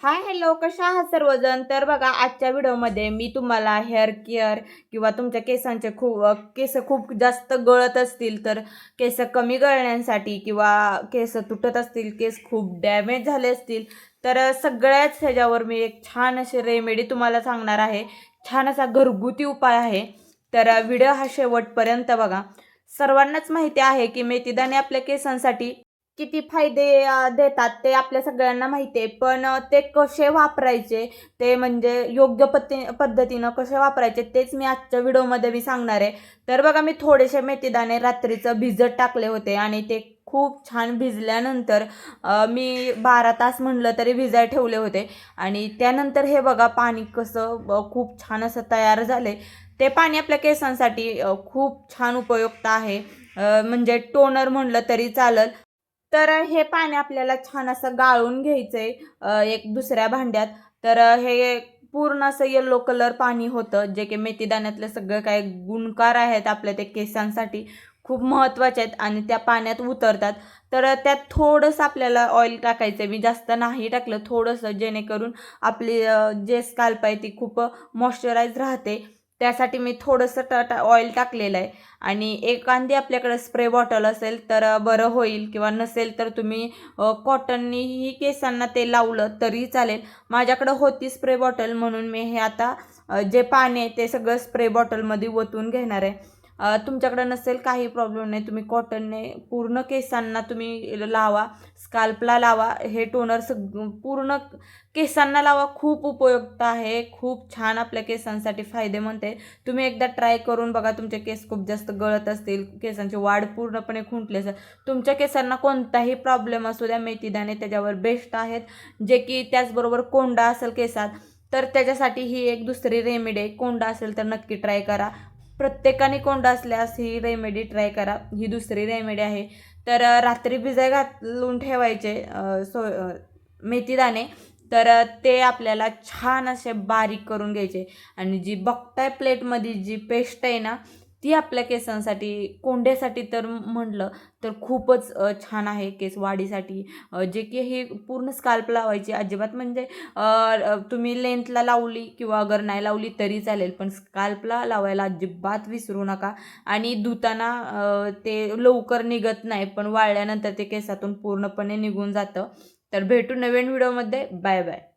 Hi hello कशा आहात सर्वजण? तर बघा आजच्या व्हिडिओमध्ये मी तुम्हाला हेअर केअर किंवा तुमच्या केसांचे खूप केस खूप जास्त गळत असतील तर केस कमी गळण्यासाठी किंवा केस तुटत असतील केस खूप डॅमेज झाले असतील तर सगळ्याच ह्याच्यावर मी एक छान अशी रेमेडी तुम्हाला सांगणार आहे. छान असा घरगुती उपाय आहे. तर व्हिडिओ हा शेवटपर्यंत बघा. सर्वांनाच माहिती आहे की मेथीदाणे आपल्या केसांसाठी किती फायदे देतात ते आपल्या सगळ्यांना माहिती आहे पण ते कसे वापरायचे ते म्हणजे योग्य पत्ती पद्धतीनं कसे वापरायचे तेच मी आजच्या व्हिडिओमध्ये मी सांगणार आहे. तर बघा मी थोडेसे मेथीदाणे रात्रीचं भिजत टाकले होते आणि ते खूप छान भिजल्यानंतर मी बारा तास म्हणलं तरी भिजाय ठेवले होते. आणि त्यानंतर हे बघा पाणी कसं खूप छान असं तयार झाले ते पाणी आपल्या केसांसाठी खूप छान उपयुक्त आहे. म्हणजे टोनर म्हणलं तरी चालेल. तर हे पाणी आपल्याला छान असं गाळून घ्यायचं आहे एक दुसऱ्या भांड्यात. तर हे पूर्ण असं येल्लो कलर पाणी होतं जे की मेथीदाण्यातले सगळं काय गुणकार आहेत आपल्या ते केसांसाठी खूप महत्त्वाचे आहेत आणि त्या पाण्यात उतरतात. तर त्यात थोडंसं आपल्याला ऑइल टाकायचं आहे मी जास्त नाही टाकलं थोडंसं जेणेकरून आपली जे स्काल्प आहे ती खूप मॉइश्चराईज राहते. त्यासाठी मी थोडंसं टा टा ऑइल टाकलेलं आहे. आणि एखादी आपल्याकडं स्प्रे बॉटल असेल तर बरं होईल किंवा नसेल तर तुम्ही कॉटननीही केसांना ते लावलं तरी चालेल. माझ्याकडं होती स्प्रे बॉटल म्हणून मी हे आता जे पाणी आहे ते सगळं स्प्रे बॉटलमध्ये ओतून घेणार आहे. तुमच्याकडं नसेल काही प्रॉब्लेम नाही. तुम्ही कॉटनने पूर्ण केसांना तुम्ही लावा स्काल्पला लावा. हे टोनर सग पूर्ण केसांना लावा. खूप उपयुक्त आहे. खूप छान आपल्या केसांसाठी फायदेमंद आहे तुम्ही एकदा ट्राय करून बघा. तुमचे केस खूप जास्त गळत असतील. केसांची वाढ पूर्णपणे खुंटली असेल. तुमच्या केसांना कोणताही प्रॉब्लेम असू द्या. मेथीदाणे त्याच्यावर बेस्ट आहेत. जे की त्याचबरोबर कोंडा असेल केसात तर त्याच्यासाठी ही एक दुसरी रेमेडी आहे. कोंडा असेल तर नक्की ट्राय करा. प्रत्येकाने कोंडा असल्यास ही रेमेडी ट्राय करा. ही दुसरी रेमेडी आहे. तर रात्री भिजाय घालून ठेवायचे सो मेथीदाणे. तर ते आपल्याला छान असे बारीक करून घ्यायचे. आणि जी बघताय प्लेटमध्ये जी पेस्ट आहे ना ती आपल्या केसांसाठी कोंड्यासाठी तर म्हटलं तर खूपच छान आहे केस वाढीसाठी. जे की हे पूर्ण स्काल्प लावायची. अजिबात म्हणजे तुम्ही लेंथला लावली किंवा अगर नाही लावली तरी चालेल पण स्काल्पला लावायला अजिबात विसरू नका. आणि धुताना ते लवकर निघत नाही पण वाळल्यानंतर ते केसातून पूर्णपणे निघून जातं. तर भेटू नवीन व्हिडिओमध्ये. Bye bye.